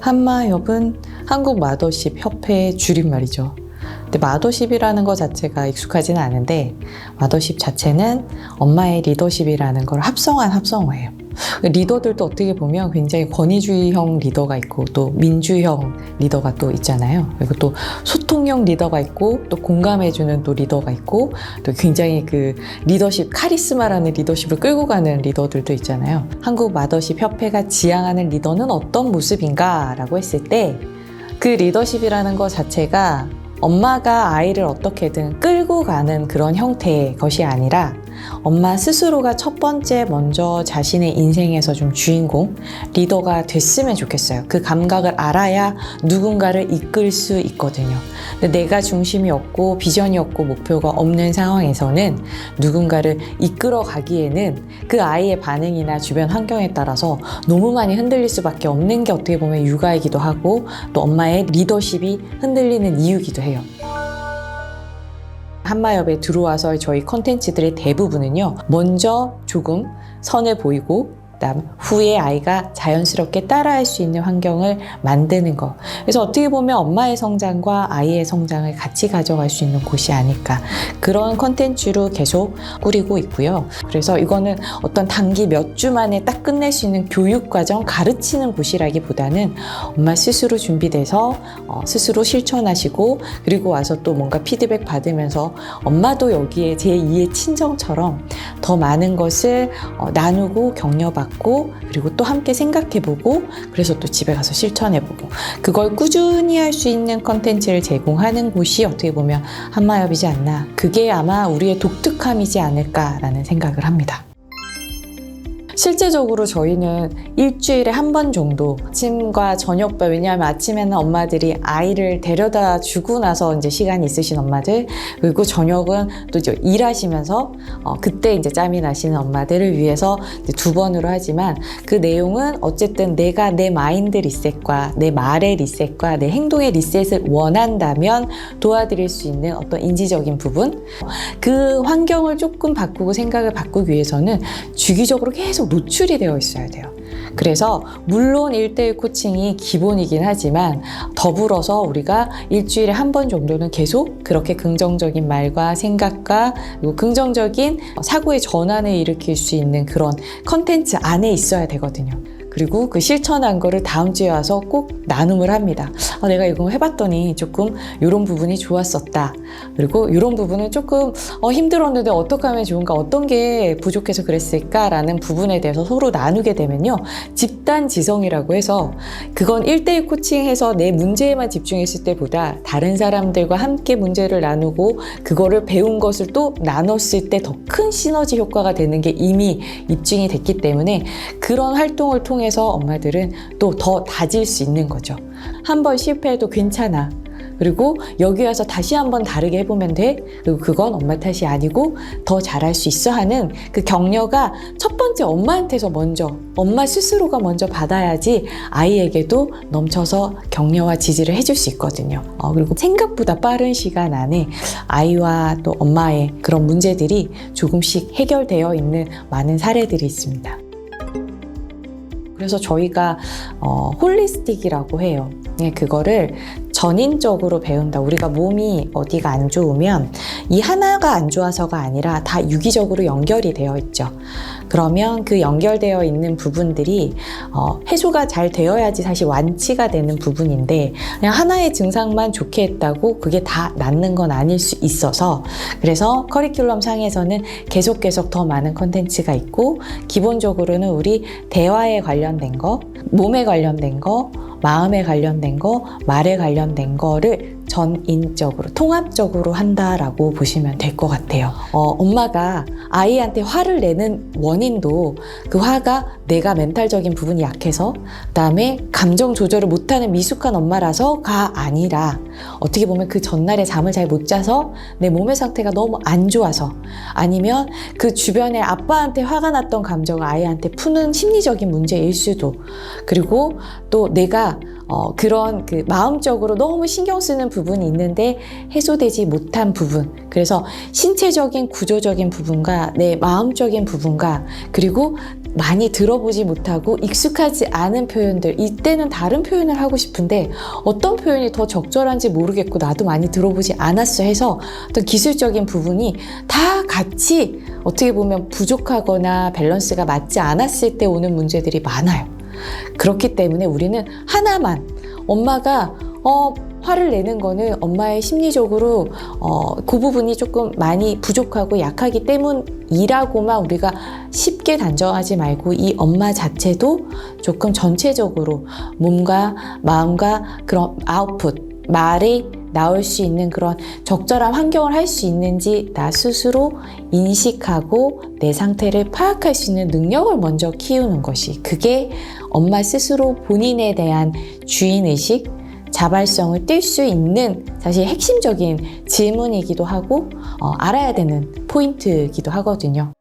한마협은 한국 마더십 협회의 줄임말이죠. 근데 마더십이라는 것 자체가 익숙하지는 않은데 마더십 자체는 엄마의 리더십이라는 걸 합성한 합성어예요. 리더들도 어떻게 보면 굉장히 권위주의형 리더가 있고 또 민주형 리더가 또 있잖아요. 그리고 또 소통형 리더가 있고 또 공감해주는 또 리더가 있고 또 굉장히 그 리더십 카리스마라는 리더십을 끌고 가는 리더들도 있잖아요. 한국 마더십 협회가 지향하는 리더는 어떤 모습인가라고 했을 때 그 리더십이라는 것 자체가 엄마가 아이를 어떻게든 끌고 가는 그런 형태의 것이 아니라 엄마 스스로가 첫 번째 먼저 자신의 인생에서 좀 주인공, 리더가 됐으면 좋겠어요. 그 감각을 알아야 누군가를 이끌 수 있거든요. 근데 내가 중심이 없고 비전이 없고 목표가 없는 상황에서는 누군가를 이끌어 가기에는 그 아이의 반응이나 주변 환경에 따라서 너무 많이 흔들릴 수밖에 없는 게 어떻게 보면 육아이기도 하고 또 엄마의 리더십이 흔들리는 이유기도 해요. 한마협에 들어와서 저희 컨텐츠들의 대부분은요, 먼저 조금 선을 보이고, 그다음 후에 아이가 자연스럽게 따라할 수 있는 환경을 만드는 것. 그래서 어떻게 보면 엄마의 성장과 아이의 성장을 같이 가져갈 수 있는 곳이 아닐까. 그런 컨텐츠로 계속 꾸리고 있고요. 그래서 이거는 어떤 단기 몇 주 만에 딱 끝낼 수 있는 교육 과정 가르치는 곳이라기보다는 엄마 스스로 준비돼서 어, 스스로 실천하시고 그리고 와서 또 뭔가 피드백 받으면서 엄마도 여기에 제2의 친정처럼 더 많은 것을 어, 나누고 격려받고 그리고 또 함께 생각해보고 그래서 또 집에 가서 실천해보고 그걸 꾸준히 할 수 있는 컨텐츠를 제공하는 곳이 어떻게 보면 한마협이지 않나 그게 아마 우리의 독특함이지 않을까라는 생각을 합니다. 실제적으로 저희는 일주일에 한 번 정도 아침과 저녁밥 왜냐하면 아침에는 엄마들이 아이를 데려다 주고 나서 이제 시간이 있으신 엄마들 그리고 저녁은 또 이제 일하시면서 어, 그때 이제 짬이 나시는 엄마들을 위해서 두 번으로 하지만 그 내용은 어쨌든 내가 내 마인드 리셋과 내 말의 리셋과 내 행동의 리셋을 원한다면 도와드릴 수 있는 어떤 인지적인 부분? 그 환경을 조금 바꾸고 생각을 바꾸기 위해서는 주기적으로 계속 노출이 되어 있어야 돼요. 그래서 물론 1대1 코칭이 기본이긴 하지만 더불어서 우리가 일주일에 한 번 정도는 계속 그렇게 긍정적인 말과 생각과 긍정적인 사고의 전환을 일으킬 수 있는 그런 컨텐츠 안에 있어야 되거든요. 그리고 그 실천한 거를 다음 주에 와서 꼭 나눔을 합니다. 아, 내가 이거 해봤더니 조금 이런 부분이 좋았었다. 그리고 이런 부분은 조금 어, 힘들었는데 어떻게 하면 좋은가, 어떤 게 부족해서 그랬을까라는 부분에 대해서 서로 나누게 되면요. 집단 지성이라고 해서 그건 1대1 코칭해서 내 문제에만 집중했을 때보다 다른 사람들과 함께 문제를 나누고 그거를 배운 것을 또 나눴을 때 더 큰 시너지 효과가 되는 게 이미 입증이 됐기 때문에 그런 활동을 통해 서 엄마들은 또 더 다질 수 있는 거죠. 한 번 실패해도 괜찮아. 그리고 여기 와서 다시 한번 다르게 해보면 돼. 그리고 그건 엄마 탓이 아니고 더 잘할 수 있어 하는 그 격려가 첫 번째 엄마한테서 먼저, 엄마 스스로가 먼저 받아야지 아이에게도 넘쳐서 격려와 지지를 해줄 수 있거든요. 어, 그리고 생각보다 빠른 시간 안에 아이와 또 엄마의 그런 문제들이 조금씩 해결되어 있는 많은 사례들이 있습니다. 그래서 저희가 어, 홀리스틱이라고 해요. 네, 그거를 전인적으로 배운다. 우리가 몸이 어디가 안 좋으면 이 하나가 안 좋아서가 아니라 다 유기적으로 연결이 되어 있죠. 그러면 그 연결되어 있는 부분들이 어, 해소가 잘 되어야지 사실 완치가 되는 부분인데 그냥 하나의 증상만 좋게 했다고 그게 다 낫는 건 아닐 수 있어서 그래서 커리큘럼 상에서는 계속 계속 더 많은 컨텐츠가 있고 기본적으로는 우리 대화에 관련된 거, 몸에 관련된 거, 마음에 관련된 거, 말에 관련된 거를 전인적으로 통합적으로 한다라고 보시면 될 것 같아요. 어, 엄마가 아이한테 화를 내는 원인도 그 화가 내가 멘탈적인 부분이 약해서 그다음에 감정 조절을 못하는 미숙한 엄마라서가 아니라 어떻게 보면 그 전날에 잠을 잘 못 자서 내 몸의 상태가 너무 안 좋아서 아니면 그 주변에 아빠한테 화가 났던 감정을 아이한테 푸는 심리적인 문제일 수도 그리고 또 내가 어, 그런 그 마음적으로 너무 신경 쓰는 부분이 있는데 해소되지 못한 부분. 그래서 신체적인 구조적인 부분과 내 마음적인 부분과 그리고 많이 들어보지 못하고 익숙하지 않은 표현들 이때는 다른 표현을 하고 싶은데 어떤 표현이 더 적절한지 모르겠고 나도 많이 들어보지 않았어 해서 어떤 기술적인 부분이 다 같이 어떻게 보면 부족하거나 밸런스가 맞지 않았을 때 오는 문제들이 많아요. 그렇기 때문에 우리는 하나만 엄마가 어 화를 내는 거는 엄마의 심리적으로 어, 그 부분이 조금 많이 부족하고 약하기 때문이라고만 우리가 쉽게 단정하지 말고 이 엄마 자체도 조금 전체적으로 몸과 마음과 그런 아웃풋 말이 나올 수 있는 그런 적절한 환경을 할 수 있는지 나 스스로 인식하고 내 상태를 파악할 수 있는 능력을 먼저 키우는 것이 그게 엄마 스스로 본인에 대한 주인의식, 자발성을 띌 수 있는 사실 핵심적인 질문이기도 하고 어, 알아야 되는 포인트이기도 하거든요.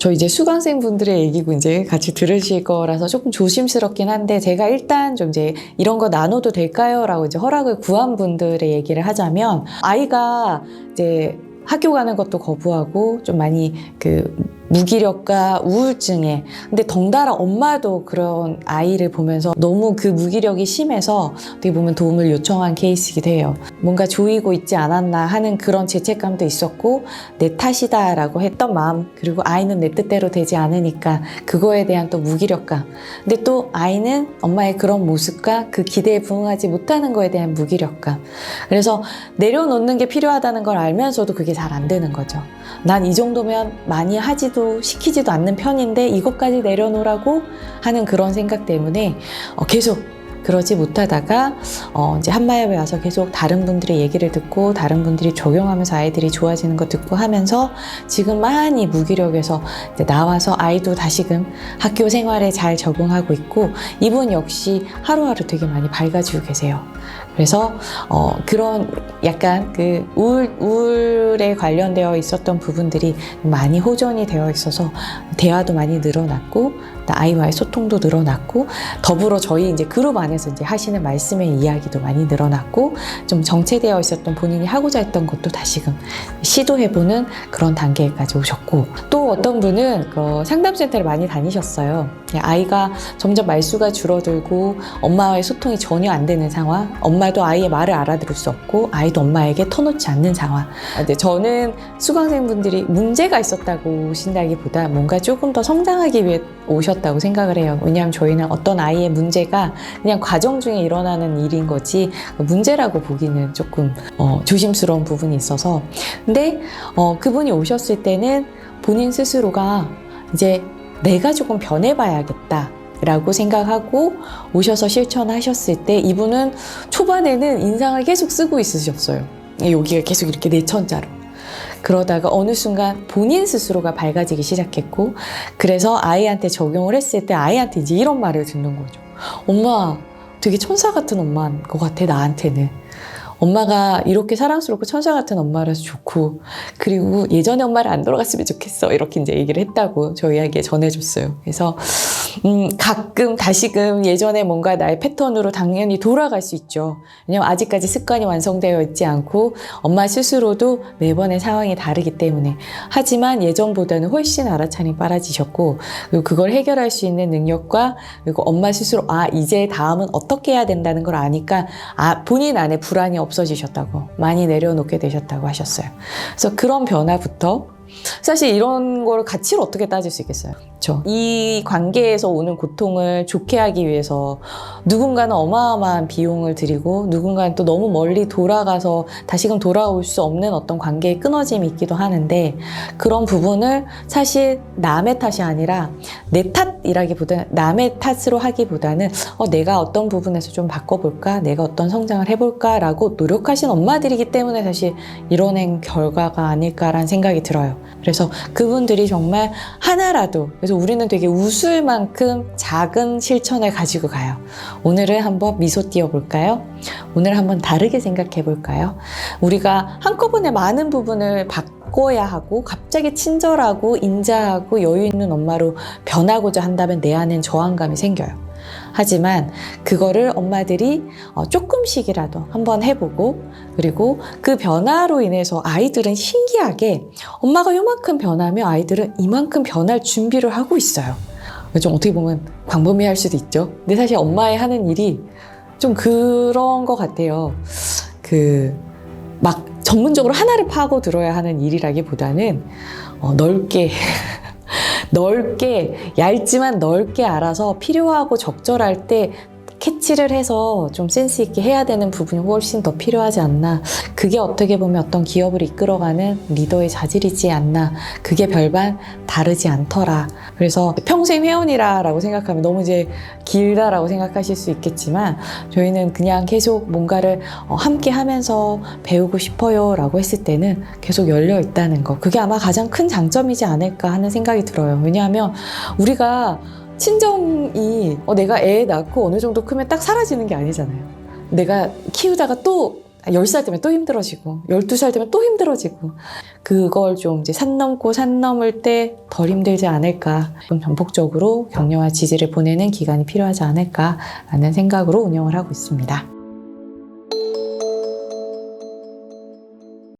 저 이제 수강생분들의 얘기고 이제 같이 들으실 거라서 조금 조심스럽긴 한데 제가 일단 좀 이제 이런 거 나눠도 될까요? 라고 이제 허락을 구한 분들의 얘기를 하자면 아이가 이제 학교 가는 것도 거부하고 좀 많이 그 무기력과 우울증에. 근데 덩달아 엄마도 그런 아이를 보면서 너무 그 무기력이 심해서 어떻게 보면 도움을 요청한 케이스이기도 해요. 뭔가 조이고 있지 않았나 하는 그런 죄책감도 있었고 내 탓이다 라고 했던 마음 그리고 아이는 내 뜻대로 되지 않으니까 그거에 대한 또 무기력감. 근데 또 아이는 엄마의 그런 모습과 그 기대에 부응하지 못하는 거에 대한 무기력감. 그래서 내려놓는 게 필요하다는 걸 알면서도 그게 잘 안 되는 거죠. 난 이 정도면 많이 하지도 시키지도 않는 편인데 이것까지 내려놓으라고 하는 그런 생각 때문에 어, 계속 그러지 못하다가 어 이제 한마협에 와서 계속 다른 분들의 얘기를 듣고 다른 분들이 적용하면서 아이들이 좋아지는 거 듣고 하면서 지금 많이 무기력에서 이제 나와서 아이도 다시금 학교 생활에 잘 적응하고 있고 이분 역시 하루하루 되게 많이 밝아지고 계세요. 그래서 어 그런 약간 그 우울 우울에 관련되어 있었던 부분들이 많이 호전이 되어 있어서 대화도 많이 늘어났고 아이와의 소통도 늘어났고 더불어 저희 이제 그룹 안에서 이제 하시는 말씀의 이야기도 많이 늘어났고 좀 정체되어 있었던 본인이 하고자 했던 것도 다시금 시도해보는 그런 단계까지 오셨고 또 어떤 분은 그 상담센터를 많이 다니셨어요. 아이가 점점 말수가 줄어들고 엄마와의 소통이 전혀 안 되는 상황, 엄마도 아이의 말을 알아들을 수 없고 아이도 엄마에게 터놓지 않는 상황. 근데 저는 수강생분들이 문제가 있었다고 오신다기보다 뭔가 조금 더 성장하기 위해 오셨 다고 생각을 해요. 왜냐하면 저희는 어떤 아이의 문제가 그냥 과정 중에 일어나는 일인 거지 문제라고 보기는 조금 어, 조심스러운 부분이 있어서 근데 어, 그분이 오셨을 때는 본인 스스로가 이제 내가 조금 변해봐야겠다. 라고 생각하고 오셔서 실천하셨을 때 이분은 초반에는 인상을 계속 쓰고 있으셨어요. 여기가 계속 이렇게 내천자로. 그러다가 어느 순간 본인 스스로가 밝아지기 시작했고 그래서 아이한테 적용을 했을 때 아이한테 이제 이런 말을 듣는 거죠. 엄마 되게 천사 같은 엄마인 것 같아 나한테는. 엄마가 이렇게 사랑스럽고 천사 같은 엄마라서 좋고 그리고 예전에 엄마를 안 돌아갔으면 좋겠어 이렇게 이제 얘기를 했다고 저희에게 전해줬어요. 그래서 음, 가끔 다시금 예전에 뭔가 나의 패턴으로 당연히 돌아갈 수 있죠. 왜냐면 아직까지 습관이 완성되어 있지 않고 엄마 스스로도 매번의 상황이 다르기 때문에 하지만 예전보다는 훨씬 알아차림이 빨라지셨고 그리고 그걸 해결할 수 있는 능력과 그리고 엄마 스스로 아 이제 다음은 어떻게 해야 된다는 걸 아니까 아 본인 안에 불안이 없어지셨다고 많이 내려놓게 되셨다고 하셨어요. 그래서 그런 변화부터 사실 이런 걸 가치를 어떻게 따질 수 있겠어요? 그렇죠. 이 관계에서 오는 고통을 좋게 하기 위해서 누군가는 어마어마한 비용을 들이고 누군가는 또 너무 멀리 돌아가서 다시금 돌아올 수 없는 어떤 관계의 끊어짐이 있기도 하는데 그런 부분을 사실 남의 탓이 아니라 내 탓이라기보다는 남의 탓으로 하기보다는 어, 내가 어떤 부분에서 좀 바꿔볼까 내가 어떤 성장을 해볼까라고 노력하신 엄마들이기 때문에 사실 이뤄낸 결과가 아닐까라는 생각이 들어요. 그래서 그분들이 정말 하나라도 그래서 우리는 되게 웃을 만큼 작은 실천을 가지고 가요. 오늘은 한번 미소 띄워 볼까요? 오늘 한번 다르게 생각해 볼까요? 우리가 한꺼번에 많은 부분을 바꿔야 하고 갑자기 친절하고 인자하고 여유 있는 엄마로 변하고자 한다면 내 안엔 저항감이 생겨요. 하지만 그거를 엄마들이 어, 조금씩이라도 한번 해보고 그리고 그 변화로 인해서 아이들은 신기하게 엄마가 요만큼 변하면 아이들은 이만큼 변할 준비를 하고 있어요. 좀 어떻게 보면 광범위할 수도 있죠. 근데 사실 엄마의 하는 일이 좀 그런 것 같아요. 그, 막 전문적으로 하나를 파고 들어야 하는 일이라기보다는 어, 넓게, 넓게, 얇지만 넓게 알아서 필요하고 적절할 때 캐치를 해서 좀 센스 있게 해야 되는 부분이 훨씬 더 필요하지 않나. 그게 어떻게 보면 어떤 기업을 이끌어가는 리더의 자질이지 않나. 그게 별반 다르지 않더라. 그래서 평생 회원이라라고 생각하면 너무 이제 길다라고 생각하실 수 있겠지만 저희는 그냥 계속 뭔가를 어, 함께 하면서 배우고 싶어요라고 했을 때는 계속 열려 있다는 거. 그게 아마 가장 큰 장점이지 않을까 하는 생각이 들어요. 왜냐하면 우리가 친정이 어, 내가 애 낳고 어느 정도 크면 딱 사라지는 게 아니잖아요. 내가 키우다가 또 10살 되면 또 힘들어지고 12살 되면 또 힘들어지고 그걸 좀 이제 산 넘고 산 넘을 때 덜 힘들지 않을까 좀 전폭적으로 격려와 지지를 보내는 기간이 필요하지 않을까라는 생각으로 운영을 하고 있습니다.